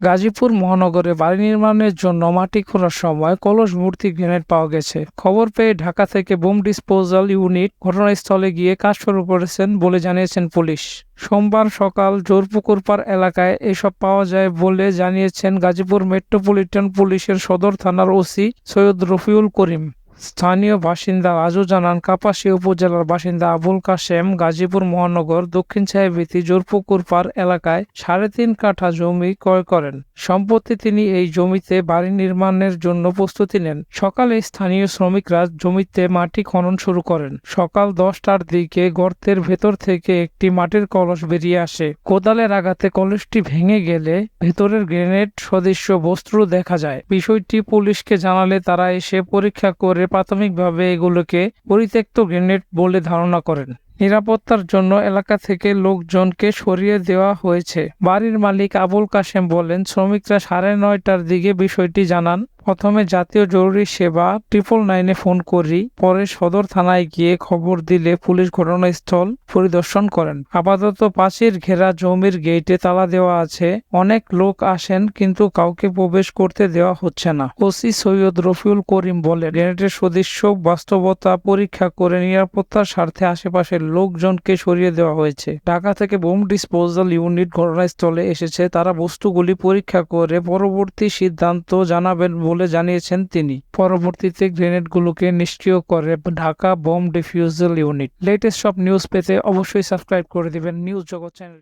গাজীপুর মহানগরে বাড়ি নির্মাণের জন্য মাটি খোঁড়ার সময় কলস, মূর্তি, গ্রেনেড পাওয়া গেছে। খবর পেয়ে ঢাকা থেকে বোম ডিসপোজাল ইউনিট ঘটনাস্থলে গিয়ে কাজ শুরু করেছেন বলে জানিয়েছেন পুলিশ। সোমবার সকাল জোরপুকুরপাড় এলাকায় এসব পাওয়া যায় বলে জানিয়েছেন গাজীপুর মেট্রোপলিটন পুলিশের সদর থানার ওসি সৈয়দ রফিউল করিম। স্থানীয় বাসিন্দা রাজু জানান, কাপাসিয়া উপজেলার বাসিন্দা আবুল কাশেম গাজীপুর মহানগর দক্ষিণ ছায়াবীতি জোরপুকুর পার এলাকায় সাড়ে তিন কাঠা জমি ক্রয় করেন। সম্প্রতি তিনি এই জমিতে বাড়ি নির্মাণের জন্য প্রস্তুতি নেন। সকালে স্থানীয় শ্রমিকরা জমিতে মাটি খনন শুরু করেন। সকাল দশটার দিকে গর্তের ভেতর থেকে একটি মাটির কলস বেরিয়ে আসে। কোদালের আঘাতে কলসটি ভেঙে গেলে ভেতরের গ্রেনেড সদৃশ্য বস্ত্র দেখা যায়। বিষয়টি পুলিশকে জানালে তারা এসে পরীক্ষা করে প্রাথমিকভাবে এগুলোকে পরিত্যক্ত গ্রেনেড বলে ধারণা করেন। নিরাপত্তার জন্য এলাকা থেকে লোকজনকে সরিয়ে দেওয়া হয়েছে। বাড়ির মালিক আবুল কাশেম বলেন, শ্রমিকরা সাড়ে নয়টার দিকে বিষয়টি জানান। প্রথমে জাতীয় জরুরি সেবা ট্রিপল নাইনে ফোন করি, পরে সদর থানায় গিয়ে খবর দিলে পুলিশ ঘটনাস্থল পরিদর্শন করেন। আপাতত পাশের ঘেরা জমির গেটে তালা দেওয়া আছে, অনেক লোক আসেন কিন্তু কাউকে প্রবেশ করতে দেওয়া হচ্ছে না। ওসি সৈয়দ রফিউল করিম বলেন গ্রেনেডের সদৃশ্য বাস্তবতা পরীক্ষা করে নিরাপত্তার স্বার্থে আশেপাশের লোকজনকে সরিয়ে দেওয়া হয়েছে। ঢাকা থেকে বোম ডিসপোজাল ইউনিট ঘটনাস্থলে এসেছে, তারা বস্তুগুলি পরীক্ষা করে পরবর্তী সিদ্ধান্ত জানাবেন বলে জানিয়েছেন তিনি। পরবর্তীতে গ্রেনেডগুলোকে নিষ্ক্রিয় করে Dhaka bomb defusal unit. Latest সব নিউজ পেতে অবশ্যই সাবস্ক্রাইব করে দিবেন নিউজ জগৎ চ্যানেল